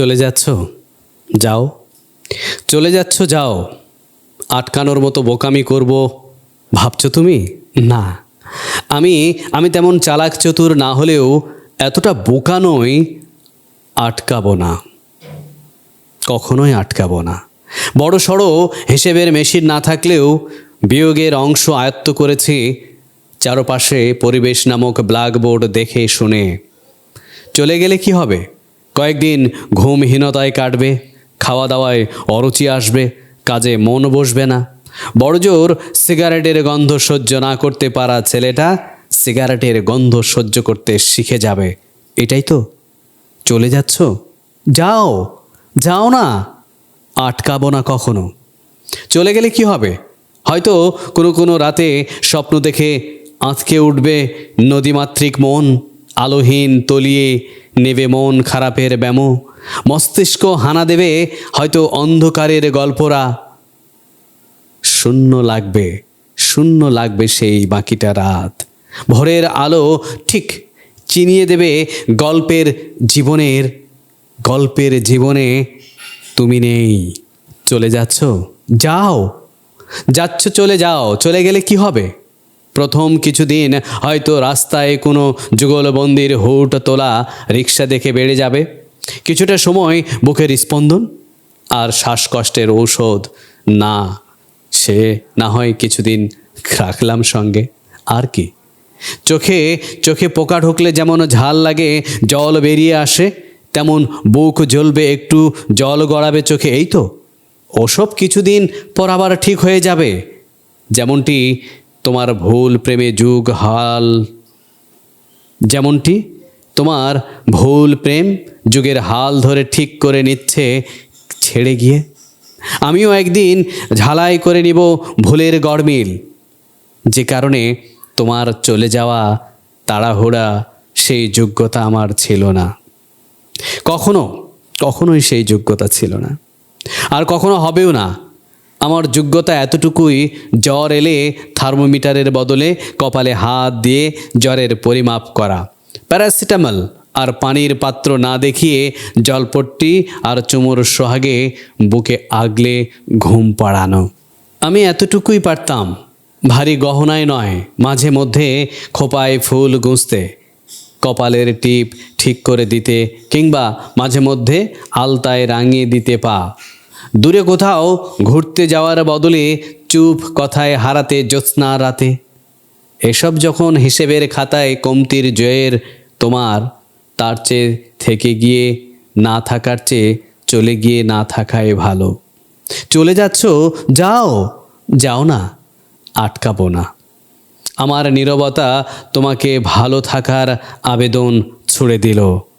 চলে যাচ্ছ? যাও। চলে যাচ্ছ, যাও। আটকানোর মতো বোকামি করব, ভাবছ তুমি? না। আমি আমি তেমন চালাক চতুর না হলেও এতটা বোকা নই, আটকাবো না। কখনোই আটকাবো না। বড় সড়ো হিসেবের মেশিন না থাকলেও বিয়োগের অংশ আয়ত্ত করেছি, চারপাশে পরিবেশ নামক ব্ল্যাকবোর্ড দেখে শুনে। চলে গেলে কি হবে? কয়েকদিন ঘুমহীনতায় কাটবে খাওয়া দাওয়ায় অরুচি আসবে, কাজে মন বসবে না। বড়জোর সিগারেটের গন্ধ সহ্য না করতে পারা ছেলেটা সিগারেটের গন্ধ সহ্য করতে শিখে যাবে। এটাই তো। চলে যাচ্ছ? যাও যাও না। আটকাবো না কখনো। চলে গেলে কি হবে? হয়তো কোনো কোনো রাতে স্বপ্ন দেখে আঁতকে উঠবে নদীমাতৃক মন, আলোহীন তলিয়ে নেবে মন খারাপের ব্যামো। মস্তিষ্ক হানা দেবে হয়তো অন্ধকারের গল্পরা। শূন্য লাগবে শূন্য লাগবে সেই বাকিটা রাত। ভোরের আলো ঠিক চিনিয়ে দেবে গল্পের জীবনের, গল্পের জীবনে তুমি নেই। চলে যাচ্ছ? যাও। যাচ্ছ, চলে যাও। চলে গেলে কি হবে? প্রথম কিছুদিন হয়তো রাস্তায় কোনো যুগলবন্দির হুট তোলা রিক্সা দেখে বেড়ে যাবে। কিছুটা সময় বুকের স্পন্দন আর শ্বাসকষ্টের ঔষধ। না, সে না হয় কিছুদিন রাখলাম সঙ্গে। আর কি? চোখে চোখে পোকা ঢুকলে যেমন ঝাল লাগে, জল বেরিয়ে আসে, তেমন বুক জ্বলবে, একটু জল গড়াবে চোখে, এই তো। ওসব কিছুদিন পর আবার ঠিক হয়ে যাবে। যেমনটি তোমার ভুল প্রেমে যুগ হাল। যেমনটি তোমার ভুল প্রেম যুগের হাল ধরে ঠিক করে নিচ্ছে, ছেড়ে গিয়ে। আমিও একদিন ঝালাই করে নিব ভুলের গড়মিল। যে কারণে তোমার চলে যাওয়া তাড়াহুড়া, সেই যোগ্যতা আমার ছিল না। কখনো, কখনোই সেই যোগ্যতা ছিল না। আর কখনো হবেও না। আমার যোগ্যতা এতটুকুই, জ্বর এলে থার্মোমিটারের বদলে কপালে হাত দিয়ে জ্বরের পরিমাপ করা। প্যারাসিটামল আর পানির পাত্র না দেখিয়ে জলপট্টি আর চুমুর সোহাগে বুকে আগলে ঘুম পাড়ানো। আমি এতটুকুই পারতাম, ভারী গহনায় নয়, মাঝে মধ্যে খোপায় ফুল গুঁজতে। কপালের টিপ ঠিক করে দিতে কিংবা মাঝে মধ্যে আলতায় রাঙিয়ে দিতে পা। দূরে কোথাও ঘুরতে যাওয়ার বদলে চুপ কথায় হারাতে জ্যোৎস্না রাতে। এসব যখন হিসেবের খাতায় কমতির জয়ের তোমার, তার চেয়ে থেকে গিয়ে না থাকার চেয়ে চলে গিয়ে না থাকায় ভালো। চলে যাচ্ছ, যাও যাও না, আটকাবো না। আমার নীরবতা তোমাকে ভালো থাকার আবেদন ছুড়ে দিল।